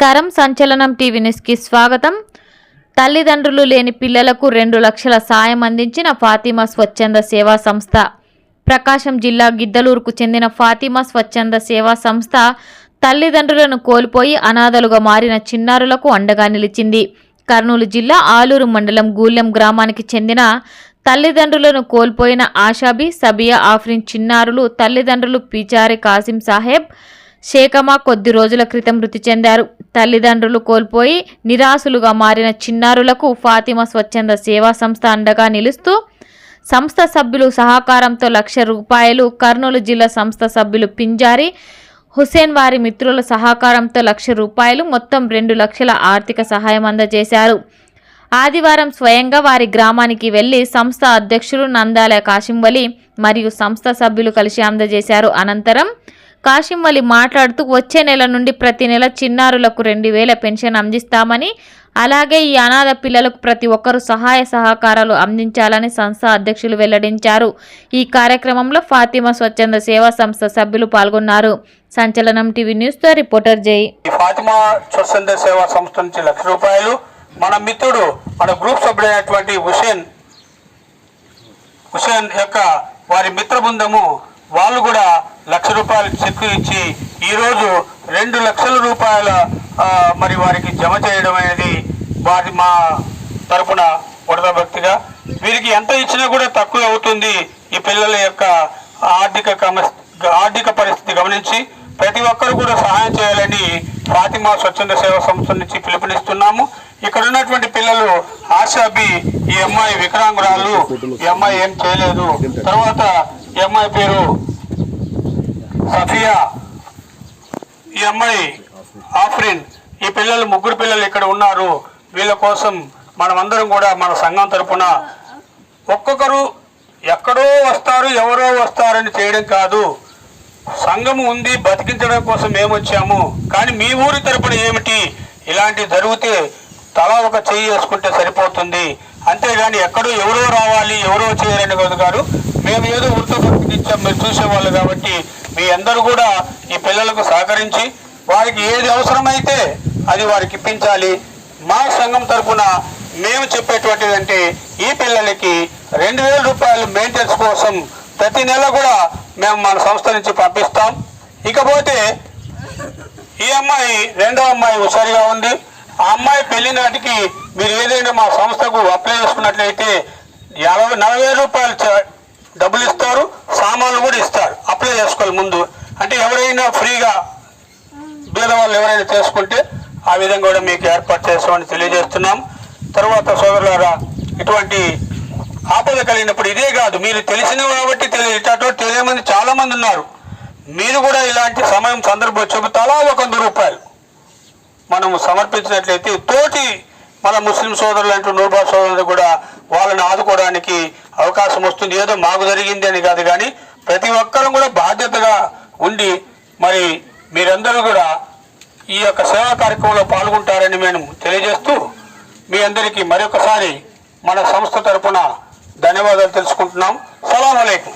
నమస్కారం. సంచలనం టీవీ న్యూస్కి స్వాగతం. తల్లిదండ్రులు లేని పిల్లలకు రెండు లక్షల సాయం అందించిన ఫాతిమా స్వచ్ఛంద సేవా సంస్థ. ప్రకాశం జిల్లా గిద్దలూరుకు చెందిన ఫాతిమా స్వచ్ఛంద సేవా సంస్థ తల్లిదండ్రులను కోల్పోయి అనాథలుగా మారిన చిన్నారులకు అండగా నిలిచింది. కర్నూలు జిల్లా ఆలూరు మండలం గూలెం గ్రామానికి చెందిన తల్లిదండ్రులను కోల్పోయిన ఆషాబి సబియా ఆఫ్రిన్ చిన్నారులు తల్లిదండ్రులు పిచారి కాసిం సాహెబ్ శేఖమ్మ కొద్ది రోజుల క్రితం మృతి చెందారు. తల్లిదండ్రులు కోల్పోయి నిరాశులుగా మారిన చిన్నారులకు ఫాతిమా స్వచ్ఛంద సేవా సంస్థ అండగా నిలుస్తూ సంస్థ సభ్యులు సహకారంతో లక్ష రూపాయలు కర్నూలు జిల్లా సంస్థ సభ్యులు పింజారి హుసేన్ వారి మిత్రుల సహకారంతో లక్ష రూపాయలు మొత్తం రెండు లక్షల ఆర్థిక సహాయం అందజేశారు. ఆదివారం స్వయంగా వారి గ్రామానికి వెళ్ళి సంస్థ అధ్యక్షులు నందాల కాశింవలి మరియు సంస్థ సభ్యులు కలిసి అందజేశారు. అనంతరం కాశింవలి మాట్లాడుతూ వచ్చే నెల నుండి ప్రతి నెల చిన్నారులకు రెండు వేల పెన్షన్ అందిస్తామని అలాగే ఈ అనాథ పిల్లలకు ప్రతి ఒక్కరూ సహాయ సహకారాలు అందించాలని సంస్థ అధ్యక్షులు వెల్లడించారు. ఈ కార్యక్రమంలో ఫాతిమా స్వచ్ఛంద సేవా సంస్థ సభ్యులు పాల్గొన్నారు. సంచలనం టీవీ న్యూస్తో రిపోర్టర్ జై. ఫాతిమా స్వచ్ఛంద సేవా సంస్థ నుంచి లక్ష రూపాయలు మన మిత్రుడు మన గ్రూప్ సభ్యుడైనటువంటి హుసేన్ హుసేన్ యొక్క వారి మిత్ర బృందము వాళ్ళు కూడా లక్ష రూపాయలు చెక్కు ఇచ్చి ఈరోజు రెండు లక్షల రూపాయల మరి వారికి జమ చేయడం అనేది వారి మా తరపున ఉడత భక్తిగా. వీరికి ఎంత ఇచ్చినా కూడా తక్కువ అవుతుంది ఈ పిల్లల యొక్క ఆర్థిక ఆర్థిక పరిస్థితి గమనించి. ప్రతి ఒక్కరు కూడా సహాయం చేయాలని ఫాతిమా స్వచ్ఛంద సేవా సంస్థ నుంచి పిలుపునిస్తున్నాము. ఇక్కడ ఉన్నటువంటి పిల్లలు ఆశాబి ఈ అమ్మాయి వికలాంగురాలు. ఈ అమ్మాయి ఏం చేయలేదు. తర్వాత ఈ అమ్మాయి పేరు సఫియా ఈ అమ్మాయి ఆఫ్రిన్ ఈ పిల్లలు ముగ్గురు పిల్లలు ఇక్కడ ఉన్నారు. వీళ్ళ కోసం మనమందరం కూడా మన సంఘం తరఫున ఒక్కొక్కరు ఎక్కడో వస్తారు ఎవరో వస్తారని చేయడం కాదు. సంఘం ఉంది బతికించడం కోసం మేము వచ్చాము. కానీ మీ ఊరి తరపున ఏమిటి? ఇలాంటి జరిగితే తలా ఒక చెయ్యి వేసుకుంటే సరిపోతుంది. అంతేగాని ఎక్కడో ఎవరో రావాలి ఎవరో చేయాలని కాదు గారు. మేము ఏదో వృత్త బతికించాం మీరు చూసేవాళ్ళు కాబట్టి మీ అందరూ కూడా ఈ పిల్లలకు సహకరించి వారికి ఏది అవసరమైతే అది వారికి ఇప్పించాలి. మా సంఘం తరపున మేము చెప్పేటువంటిది అంటే ఈ పిల్లలకి రెండు వేల రూపాయలు మెయింటెనెన్స్ కోసం ప్రతి నెల కూడా మేము మన సంస్థ నుంచి పంపిస్తాం. ఇకపోతే ఈ అమ్మాయి రెండో అమ్మాయి హుషారుగా ఉంది. ఆ అమ్మాయి పెళ్ళి నాటికి మీరు ఏదైనా మా సంస్థకు అప్లై చేసుకున్నట్లయితే యాభై నలభై రూపాయలు చ- డబ్బులు ఇస్తారు సామాన్లు కూడా ఇస్తారు. అప్లై చేసుకోవాలి ముందు. అంటే ఎవరైనా ఫ్రీగా బీదవాళ్ళు ఎవరైనా చేసుకుంటే ఆ విధంగా కూడా మీకు ఏర్పాటు చేస్తామని తెలియజేస్తున్నాం. తర్వాత సోదరులారా ఇటువంటి ఆపద కలిగినప్పుడు ఇదే కాదు మీరు తెలిసిన కాబట్టి తెలియటట్టు తెలియమంది చాలామంది ఉన్నారు. మీరు కూడా ఇలాంటి సమయం సందర్భం చెప్పు తలా ఒక వంద రూపాయలు మనము సమర్పించినట్లయితే తోటి మన ముస్లిం సోదరులు అంటూ నూర్బా సోదరులు కూడా వాళ్ళని ఆదుకోవడానికి అవకాశం వస్తుంది. ఏదో మాకు జరిగింది అని కాదు కానీ ప్రతి ఒక్కరూ కూడా బాధ్యతగా ఉండి మరి మీరందరూ కూడా ఈ యొక్క సేవా కార్యక్రమంలో పాల్గొంటారని మేము తెలియజేస్తూ మీ అందరికీ మరొకసారి మన సంస్థ తరపున ధన్యవాదాలు తెలుసుకుంటున్నాం. సలాం అలైకుం.